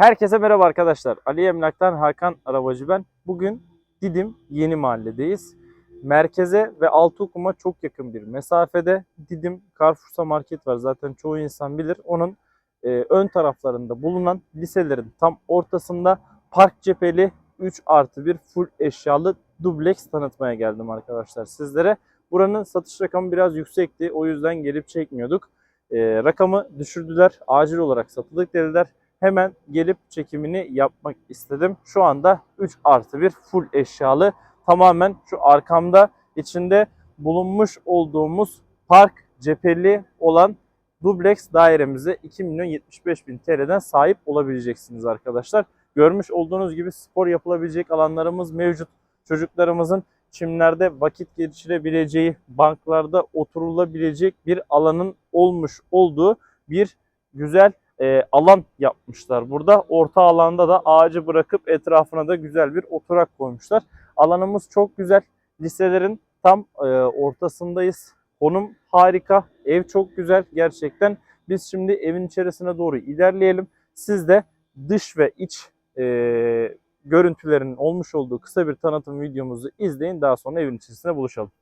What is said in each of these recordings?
Herkese merhaba arkadaşlar. Ali Emlak'tan Hakan Arabacı ben. Bugün Didim Yeni Mahalledeyiz. Merkeze ve Altıokuma çok yakın bir mesafede Didim Carrefour'sa market var. Zaten çoğu insan bilir. Onun e, ön taraflarında bulunan liselerin tam ortasında park cepheli 3 artı 1 full eşyalı dubleks tanıtmaya geldim arkadaşlar sizlere. Buranın satış rakamı biraz yüksekti. O yüzden gelip çekmiyorduk. E, rakamı düşürdüler. Acil olarak satılık dediler hemen gelip çekimini yapmak istedim. Şu anda 3 artı 1 full eşyalı tamamen şu arkamda içinde bulunmuş olduğumuz park cepheli olan dubleks dairemize 2 milyon 75 bin TL'den sahip olabileceksiniz arkadaşlar. Görmüş olduğunuz gibi spor yapılabilecek alanlarımız mevcut. Çocuklarımızın çimlerde vakit geçirebileceği, banklarda oturulabilecek bir alanın olmuş olduğu bir güzel e, alan yapmışlar burada. Orta alanda da ağacı bırakıp etrafına da güzel bir oturak koymuşlar. Alanımız çok güzel. Liselerin tam e, ortasındayız. Konum harika. Ev çok güzel gerçekten. Biz şimdi evin içerisine doğru ilerleyelim. Siz de dış ve iç e, görüntülerinin olmuş olduğu kısa bir tanıtım videomuzu izleyin. Daha sonra evin içerisinde buluşalım.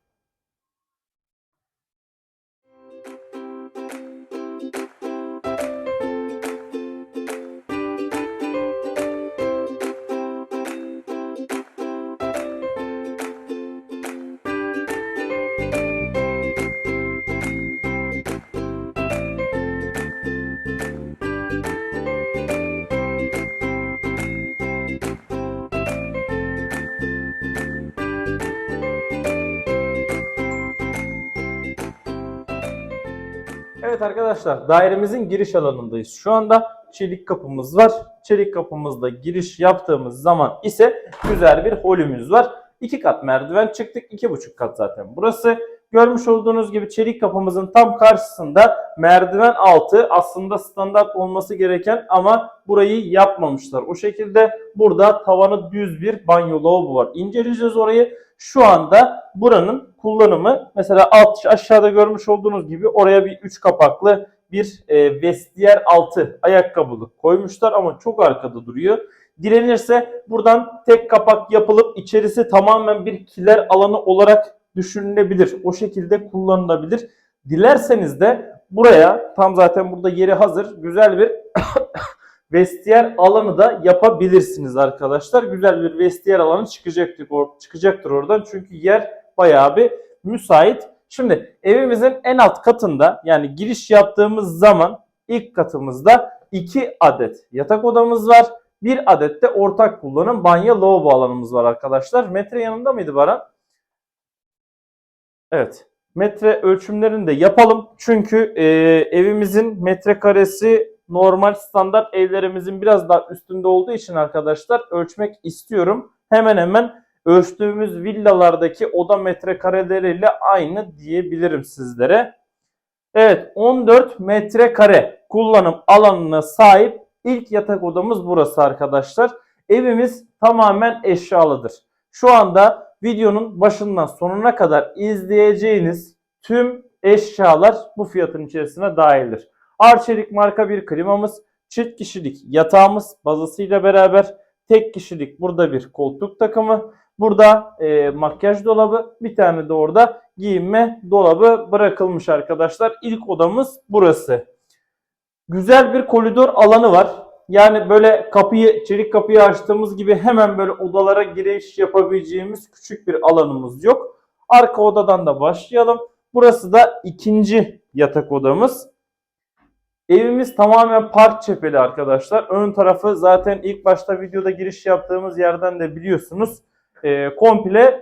Evet arkadaşlar dairemizin giriş alanındayız. Şu anda çelik kapımız var. Çelik kapımızda giriş yaptığımız zaman ise güzel bir holümüz var. İki kat merdiven çıktık. iki buçuk kat zaten burası. Görmüş olduğunuz gibi çelik kapımızın tam karşısında merdiven altı aslında standart olması gereken ama burayı yapmamışlar. O şekilde burada tavanı düz bir banyo lavabo var. İnceleyeceğiz orayı. Şu anda buranın kullanımı mesela alt aşağıda görmüş olduğunuz gibi oraya bir üç kapaklı bir e, vestiyer altı ayakkabılık koymuşlar ama çok arkada duruyor. Direnirse buradan tek kapak yapılıp içerisi tamamen bir kiler alanı olarak düşünülebilir. O şekilde kullanılabilir. Dilerseniz de buraya tam zaten burada yeri hazır güzel bir vestiyer alanı da yapabilirsiniz arkadaşlar. Güzel bir vestiyer alanı çıkacaktır, çıkacaktır oradan. Çünkü yer bayağı bir müsait. Şimdi evimizin en alt katında yani giriş yaptığımız zaman ilk katımızda 2 adet yatak odamız var. Bir adet de ortak kullanım banyo lavabo alanımız var arkadaşlar. Metre yanında mıydı Baran? Evet. Metre ölçümlerini de yapalım. Çünkü e, evimizin metrekaresi normal standart evlerimizin biraz daha üstünde olduğu için arkadaşlar ölçmek istiyorum. Hemen hemen ölçtüğümüz villalardaki oda metrekareleriyle aynı diyebilirim sizlere. Evet 14 metrekare kullanım alanına sahip ilk yatak odamız burası arkadaşlar. Evimiz tamamen eşyalıdır. Şu anda videonun başından sonuna kadar izleyeceğiniz tüm eşyalar bu fiyatın içerisine dahildir. Arçelik marka bir klimamız, çift kişilik yatağımız bazasıyla beraber tek kişilik burada bir koltuk takımı, burada e, makyaj dolabı, bir tane de orada giyinme dolabı bırakılmış arkadaşlar. İlk odamız burası. Güzel bir koridor alanı var. Yani böyle kapıyı, çelik kapıyı açtığımız gibi hemen böyle odalara giriş yapabileceğimiz küçük bir alanımız yok. Arka odadan da başlayalım. Burası da ikinci yatak odamız. Evimiz tamamen park cepheli arkadaşlar. Ön tarafı zaten ilk başta videoda giriş yaptığımız yerden de biliyorsunuz. Ee, komple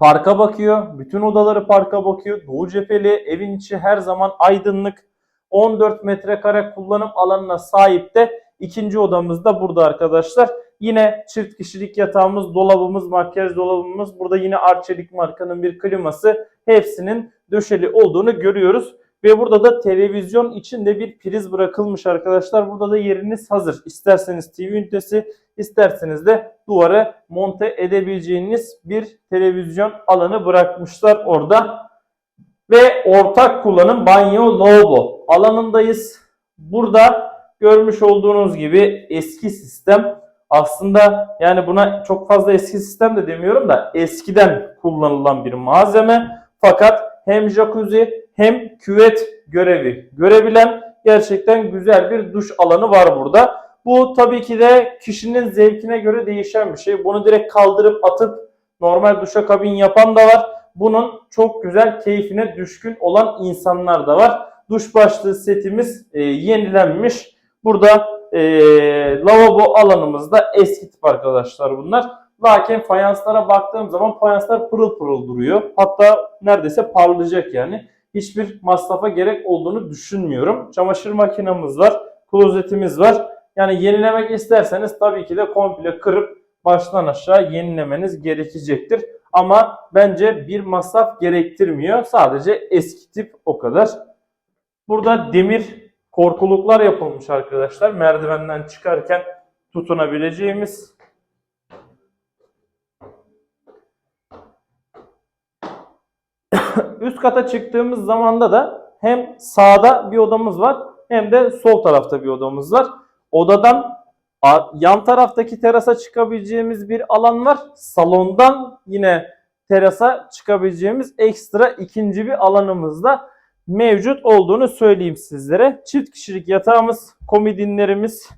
parka bakıyor. Bütün odaları parka bakıyor. Doğu cepheli. Evin içi her zaman aydınlık. 14 metrekare kullanım alanına sahip de ikinci odamız da burada arkadaşlar. Yine çift kişilik yatağımız, dolabımız, makyaj dolabımız. Burada yine Arçelik markanın bir kliması. Hepsinin döşeli olduğunu görüyoruz. Ve burada da televizyon için de bir priz bırakılmış arkadaşlar. Burada da yeriniz hazır. İsterseniz TV ünitesi, isterseniz de duvara monte edebileceğiniz bir televizyon alanı bırakmışlar orada. Ve ortak kullanım banyo lavabo alanındayız. Burada görmüş olduğunuz gibi eski sistem aslında yani buna çok fazla eski sistem de demiyorum da eskiden kullanılan bir malzeme fakat hem jacuzzi hem küvet görevi görebilen gerçekten güzel bir duş alanı var burada. Bu tabii ki de kişinin zevkine göre değişen bir şey. Bunu direkt kaldırıp atıp normal duşakabin yapan da var. Bunun çok güzel keyfine düşkün olan insanlar da var. Duş başlığı setimiz e, yenilenmiş. Burada e, lavabo alanımızda eski tip arkadaşlar bunlar. Lakin fayanslara baktığım zaman fayanslar pırıl pırıl duruyor. Hatta neredeyse parlayacak yani. Hiçbir masrafa gerek olduğunu düşünmüyorum. Çamaşır makinamız var, klozetimiz var. Yani yenilemek isterseniz tabii ki de komple kırıp baştan aşağı yenilemeniz gerekecektir. Ama bence bir masraf gerektirmiyor. Sadece eski tip o kadar. Burada demir korkuluklar yapılmış arkadaşlar. Merdivenden çıkarken tutunabileceğimiz. Üst kata çıktığımız zamanda da hem sağda bir odamız var hem de sol tarafta bir odamız var. Odadan yan taraftaki terasa çıkabileceğimiz bir alan var. Salondan yine terasa çıkabileceğimiz ekstra ikinci bir alanımız da mevcut olduğunu söyleyeyim sizlere. Çift kişilik yatağımız, komodinlerimiz,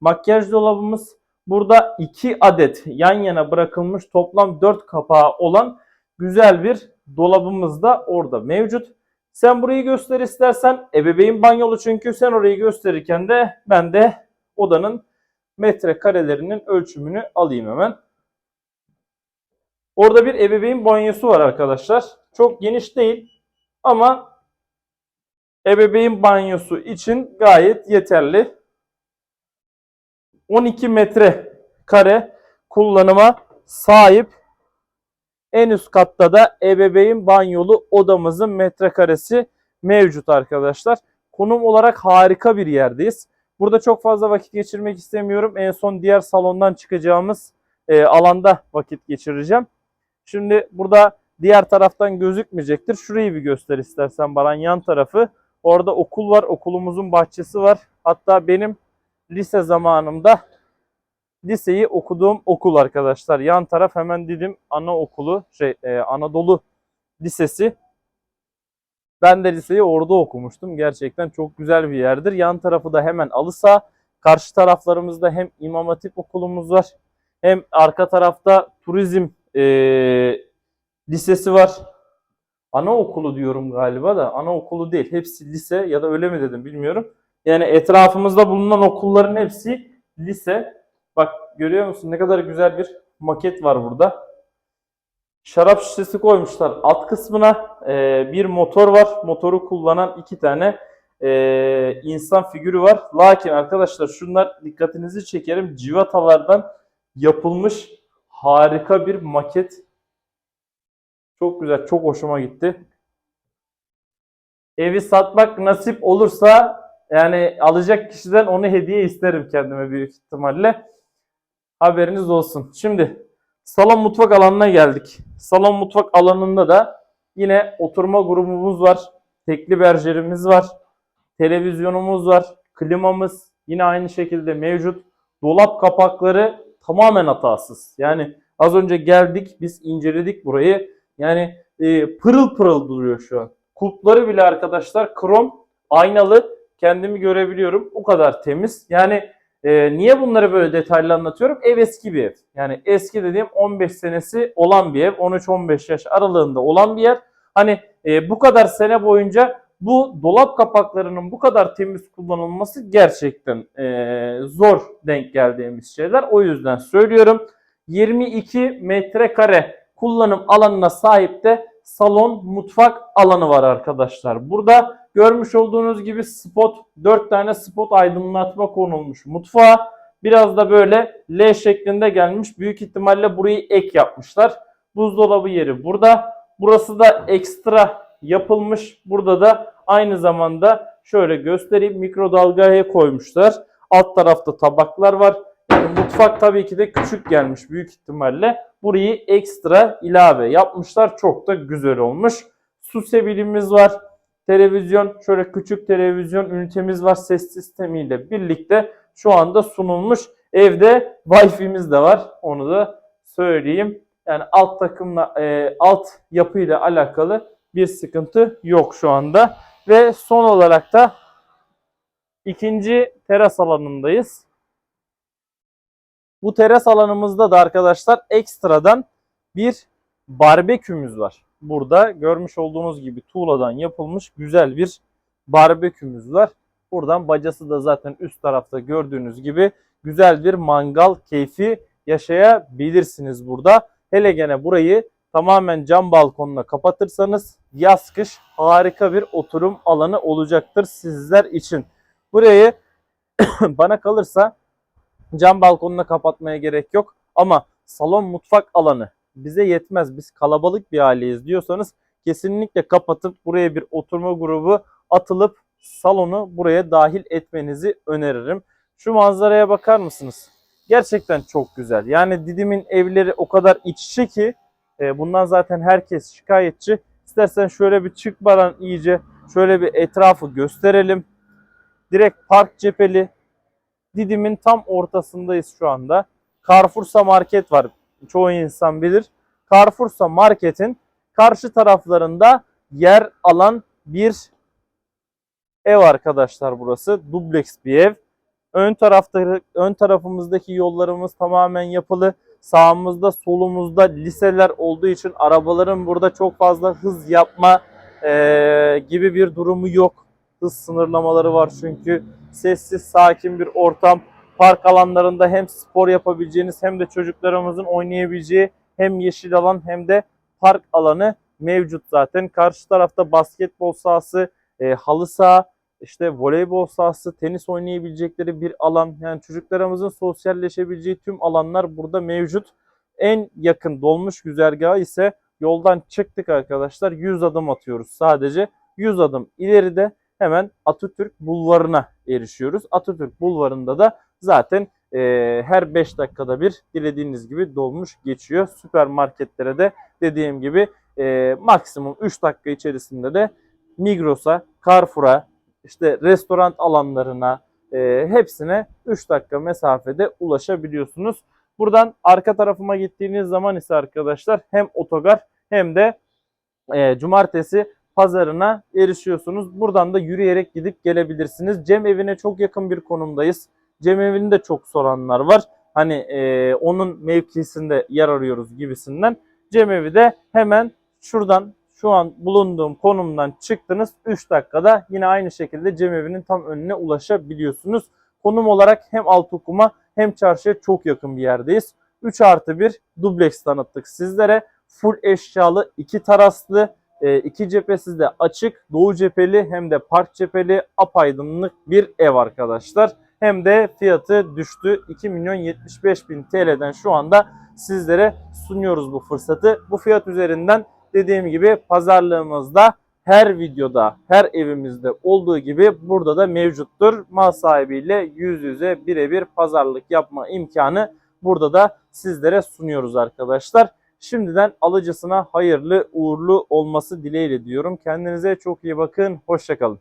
makyaj dolabımız, burada iki adet yan yana bırakılmış toplam 4 kapağı olan güzel bir dolabımız da orada mevcut. Sen burayı göster istersen ebeveyn banyolu çünkü sen orayı gösterirken de ben de odanın metrekarelerinin ölçümünü alayım hemen. Orada bir ebeveyn banyosu var arkadaşlar. Çok geniş değil ama ebeveyn banyosu için gayet yeterli. 12 metre kare kullanıma sahip. En üst katta da ebeveyn banyolu odamızın metrekaresi mevcut arkadaşlar. Konum olarak harika bir yerdeyiz. Burada çok fazla vakit geçirmek istemiyorum. En son diğer salondan çıkacağımız e, alanda vakit geçireceğim. Şimdi burada diğer taraftan gözükmeyecektir. Şurayı bir göster istersen Baran yan tarafı. Orada okul var. Okulumuzun bahçesi var. Hatta benim lise zamanımda liseyi okuduğum okul arkadaşlar. Yan taraf hemen Didim Anaokulu, şey e, Anadolu Lisesi. Ben de liseyi orada okumuştum. Gerçekten çok güzel bir yerdir. Yan tarafı da hemen Alısa. Karşı taraflarımızda hem İmam Hatip okulumuz var. Hem arka tarafta turizm e, lisesi var. Anaokulu diyorum galiba da anaokulu değil. Hepsi lise ya da öyle mi dedim bilmiyorum. Yani etrafımızda bulunan okulların hepsi lise. Bak görüyor musun ne kadar güzel bir maket var burada. Şarap şişesi koymuşlar alt kısmına. Ee, bir motor var. Motoru kullanan iki tane ee, insan figürü var. Lakin arkadaşlar şunlar dikkatinizi çekerim. Civatalardan yapılmış harika bir maket. Çok güzel, çok hoşuma gitti. Evi satmak nasip olursa yani alacak kişiden onu hediye isterim kendime büyük ihtimalle. Haberiniz olsun. Şimdi salon mutfak alanına geldik. Salon mutfak alanında da yine oturma grubumuz var. Tekli berjerimiz var. Televizyonumuz var. Klimamız yine aynı şekilde mevcut. Dolap kapakları tamamen hatasız. Yani az önce geldik biz inceledik burayı. Yani e, pırıl pırıl duruyor şu an. Kulpları bile arkadaşlar krom aynalı kendimi görebiliyorum. O kadar temiz. Yani e, niye bunları böyle detaylı anlatıyorum? Ev eski bir ev. Yani eski dediğim 15 senesi olan bir ev. 13-15 yaş aralığında olan bir yer. Hani e, bu kadar sene boyunca bu dolap kapaklarının bu kadar temiz kullanılması gerçekten e, zor denk geldiğimiz şeyler. O yüzden söylüyorum. 22 metrekare kullanım alanına sahip de salon mutfak alanı var arkadaşlar. Burada görmüş olduğunuz gibi spot 4 tane spot aydınlatma konulmuş mutfağa. Biraz da böyle L şeklinde gelmiş. Büyük ihtimalle burayı ek yapmışlar. Buzdolabı yeri burada. Burası da ekstra yapılmış. Burada da aynı zamanda şöyle göstereyim mikrodalgaya koymuşlar. Alt tarafta tabaklar var. Mutfak tabii ki de küçük gelmiş büyük ihtimalle. Burayı ekstra ilave yapmışlar. Çok da güzel olmuş. Su sebilimiz var. televizyon, şöyle küçük televizyon ünitemiz var ses sistemiyle birlikte şu anda sunulmuş. Evde Wi-Fi'miz de var. Onu da söyleyeyim. Yani alt takımla e, alt yapıyla alakalı bir sıkıntı yok şu anda. Ve son olarak da ikinci teras alanındayız. Bu teras alanımızda da arkadaşlar ekstradan bir barbekümüz var. Burada görmüş olduğunuz gibi tuğladan yapılmış güzel bir barbekümüz var. Buradan bacası da zaten üst tarafta gördüğünüz gibi güzel bir mangal keyfi yaşayabilirsiniz burada. Hele gene burayı tamamen cam balkonla kapatırsanız yaz kış harika bir oturum alanı olacaktır sizler için. Burayı bana kalırsa cam balkonla kapatmaya gerek yok ama salon mutfak alanı bize yetmez. Biz kalabalık bir aileyiz diyorsanız kesinlikle kapatıp buraya bir oturma grubu atılıp salonu buraya dahil etmenizi öneririm. Şu manzaraya bakar mısınız? Gerçekten çok güzel. Yani Didim'in evleri o kadar iç içe ki e, bundan zaten herkes şikayetçi. İstersen şöyle bir çık Baran iyice şöyle bir etrafı gösterelim. Direkt park cepheli. Didim'in tam ortasındayız şu anda. Carrefour'sa market var. Çoğu insan bilir. Carrefour'sa marketin karşı taraflarında yer alan bir ev arkadaşlar burası. Dubleks bir ev. Ön tarafta ön tarafımızdaki yollarımız tamamen yapılı. Sağımızda solumuzda liseler olduğu için arabaların burada çok fazla hız yapma eee, gibi bir durumu yok. Hız sınırlamaları var çünkü sessiz sakin bir ortam. Park alanlarında hem spor yapabileceğiniz hem de çocuklarımızın oynayabileceği hem yeşil alan hem de park alanı mevcut zaten. Karşı tarafta basketbol sahası, e, halı saha, işte voleybol sahası, tenis oynayabilecekleri bir alan. Yani çocuklarımızın sosyalleşebileceği tüm alanlar burada mevcut. En yakın dolmuş güzergahı ise yoldan çıktık arkadaşlar. 100 adım atıyoruz sadece. 100 adım ileride hemen Atatürk Bulvarı'na erişiyoruz. Atatürk Bulvarı'nda da zaten e, her 5 dakikada bir dilediğiniz gibi dolmuş geçiyor. Süpermarketlere de dediğim gibi e, maksimum 3 dakika içerisinde de Migros'a, Carrefour'a, işte restoran alanlarına e, hepsine 3 dakika mesafede ulaşabiliyorsunuz. Buradan arka tarafıma gittiğiniz zaman ise arkadaşlar hem otogar hem de e, cumartesi pazarına erişiyorsunuz. Buradan da yürüyerek gidip gelebilirsiniz. Cem evine çok yakın bir konumdayız. Cem evini de çok soranlar var. Hani e, onun mevkisinde yer arıyoruz gibisinden. Cem evi de hemen şuradan şu an bulunduğum konumdan çıktınız 3 dakikada yine aynı şekilde Cem evinin tam önüne ulaşabiliyorsunuz. Konum olarak hem Altukuma hem çarşıya çok yakın bir yerdeyiz. 3 artı 1 dubleks tanıttık sizlere. Full eşyalı, iki teraslı, e, iki cephesi de açık, doğu cepheli hem de park cepheli apaydınlık bir ev arkadaşlar. Hem de fiyatı düştü 2 milyon 75 bin TL'den şu anda sizlere sunuyoruz bu fırsatı. Bu fiyat üzerinden dediğim gibi pazarlığımızda her videoda, her evimizde olduğu gibi burada da mevcuttur. Mal sahibiyle yüz yüze birebir pazarlık yapma imkanı burada da sizlere sunuyoruz arkadaşlar. Şimdiden alıcısına hayırlı uğurlu olması dileğiyle diyorum. Kendinize çok iyi bakın. Hoşçakalın.